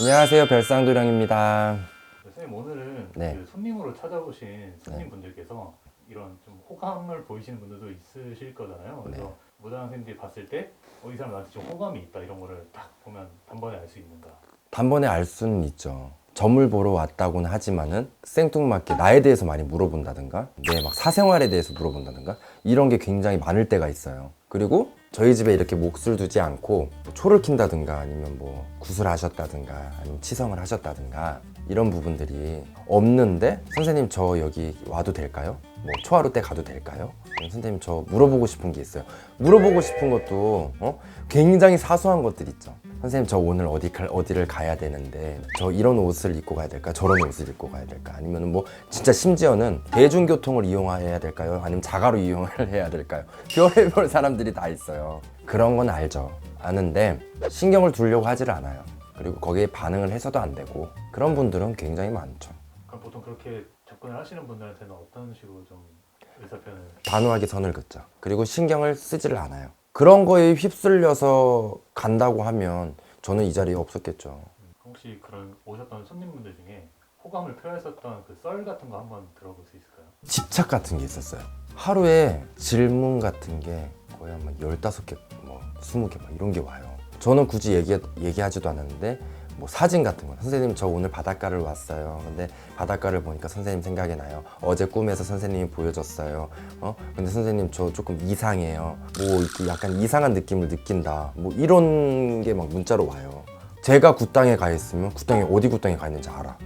안녕하세요 별상도령입니다. 선생님 오늘은 네. 그 손님으로 찾아오신 손님분들께서 이런 좀 호감을 보이시는 분들도 있으실 거잖아요. 그래서 네. 무당 선생님들이 봤을 때 어, 이 사람 나한테 좀 호감이 있다 이런 거를 딱 보면 단번에 알 수 있는가. 단번에 알 수는 있죠. 점을 보러 왔다고는 하지만은 생뚱맞게 나에 대해서 많이 물어본다든가 내 막 사생활에 대해서 물어본다든가 이런 게 굉장히 많을 때가 있어요. 그리고 저희 집에 이렇게 몫을 두지 않고 뭐 초를 킨다든가 아니면 뭐 구슬하셨다든가 아니면 치성을 하셨다든가 이런 부분들이 없는데 선생님 저 여기 와도 될까요? 뭐 초하루 때 가도 될까요? 선생님 저 물어보고 싶은 게 있어요. 물어보고 싶은 것도 어? 굉장히 사소한 것들 있죠. 선생님 저 오늘 어디 갈- 어디를 가야 되는데 저 이런 옷을 입고 가야 될까? 저런 옷을 입고 가야 될까? 아니면 뭐 진짜 심지어는 대중교통을 이용해야 될까요? 아니면 자가로 이용을 해야 될까요? 별의별 사람들이 다 있어요. 그런 건 알죠. 아는데 신경을 두려고 하질 않아요. 그리고 거기에 반응을 해서도 안 되고 그런 분들은 굉장히 많죠. 그럼 보통 그렇게 접근을 하시는 분들한테는 어떤 식으로 좀 의사 표현을 단호하게 선을 긋죠. 그리고 신경을 쓰지를 않아요. 그런 거에 휩쓸려서 간다고 하면 저는 이 자리에 없었겠죠. 혹시 그런 오셨던 손님분들 중에 호감을 표했었던 그 썰 같은 거 한번 들어볼 수 있을까요? 집착 같은 게 있었어요. 하루에 질문 같은 게 거의 한 15개, 뭐 20개 막 이런 게 와요. 저는 굳이 얘기, 얘기하지도 않았는데 뭐 사진 같은 거 선생님 저 오늘 바닷가를 왔어요. 근데 바닷가를 보니까 선생님 생각이 나요. 어제 꿈에서 선생님이 보여줬어요. 어? 근데 선생님 저 조금 이상해요. 뭐 이렇게 약간 이상한 느낌을 느낀다. 뭐 이런 게 막 문자로 와요. 제가 굿땅에 가 있으면 굿땅에 어디 굿땅에 가 있는지 알아.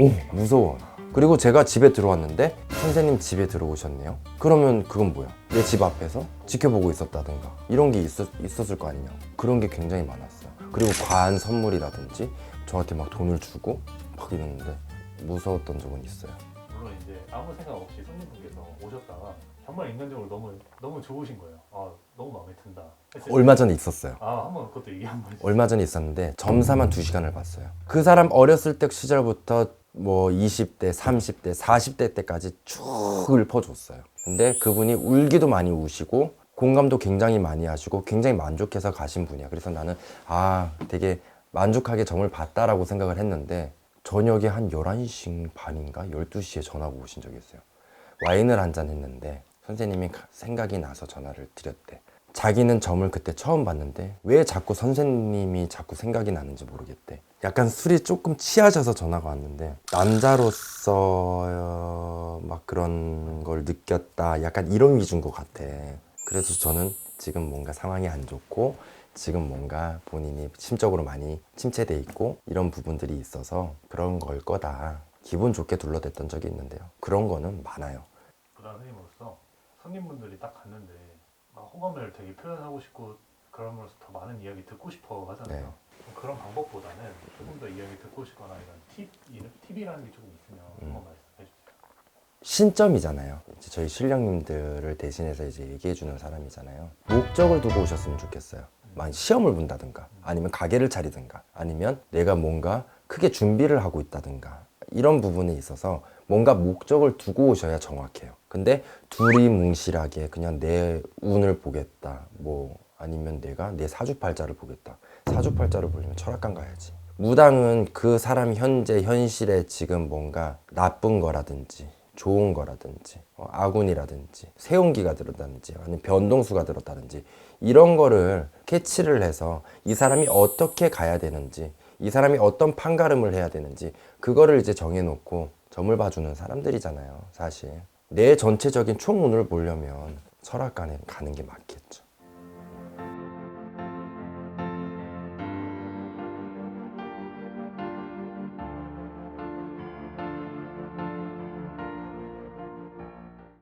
오 무서워 그리고 제가 집에 들어왔는데 선생님 집에 들어오셨네요 그러면 그건 뭐야 내 집 앞에서 지켜보고 있었다든가 이런 게 있었, 있었을 거 아니냐 그런 게 굉장히 많았어요 그리고 과한 선물이라든지 저한테 막 돈을 주고 막 이러는데 무서웠던 적은 있어요 물론 이제 아무 생각 없이 손님분께서 오셨다가 정말 인간적으로 너무 너무 좋으신 거예요. 아 너무 마음에 든다. 했을 때 얼마 전에 있었어요 아 한번 그것도 얘기 한번 해주세요. 얼마 전에 있었는데 점사만 두 시간을 봤어요. 그 사람 어렸을 때 시절부터 뭐 20대, 30대, 40대 때까지 쭉 읊어줬어요. 근데 그분이 울기도 많이 우시고 공감도 굉장히 많이 하시고 굉장히 만족해서 가신 분이야. 그래서 나는 아 되게 만족하게 점을 봤다라고 생각을 했는데 저녁에 한 11시 반인가 12시에 전화가 오신 적이 있어요. 와인을 한 잔 했는데 선생님이 가- 생각이 나서 전화를 드렸대. 자기는 점을 그때 처음 봤는데 왜 자꾸 선생님이 자꾸 생각이 나는지 모르겠대. 약간 술이 조금 취하셔서 전화가 왔는데 남자로서 막 그런 걸 느꼈다. 약간 이런 위주인 것 같아. 그래서 저는 지금 뭔가 상황이 안 좋고 지금 뭔가 본인이 심적으로 많이 침체돼 있고 이런 부분들이 있어서 그런 걸 거다. 기분 좋게 둘러댔던 적이 있는데요. 그런 거는 많아요. 부당 선생님으로서 손님분들이 딱 갔는데 막 호감을 되게 표현하고 싶고 그럼으로써 더 많은 이야기 듣고 싶어 하잖아요. 네. 좀 그런 방법보다는 조금 더 이야기 듣고 싶거나 이런 팁, 팁이라는 게 조금 있으면 음. 한번 말씀해 주세요. 신점이잖아요. 이제 저희 신령님들을 대신해서 이제 얘기해 주는 사람이잖아요. 목적을 두고 오셨으면 좋겠어요. 만 시험을 본다든가 아니면 가게를 차리든가 아니면 내가 뭔가 크게 준비를 하고 있다든가 이런 부분에 있어서 뭔가 목적을 두고 오셔야 정확해요. 근데 둘이 뭉실하게 그냥 내 운을 보겠다. 뭐 아니면 내가 내 사주팔자를 보겠다. 사주팔자를 보려면 철학관 가야지. 무당은 그 사람 현재 현실에 지금 뭔가 나쁜 거라든지 좋은 거라든지 어, 아군이라든지 세운기가 들었다든지 아니면 변동수가 들었다든지 이런 거를 캐치를 해서 이 사람이 어떻게 가야 되는지 이 사람이 어떤 판가름을 해야 되는지 그거를 이제 정해놓고 점을 봐주는 사람들이잖아요 사실. 내 전체적인 총운을 보려면 설악관에 가는 게 맞겠죠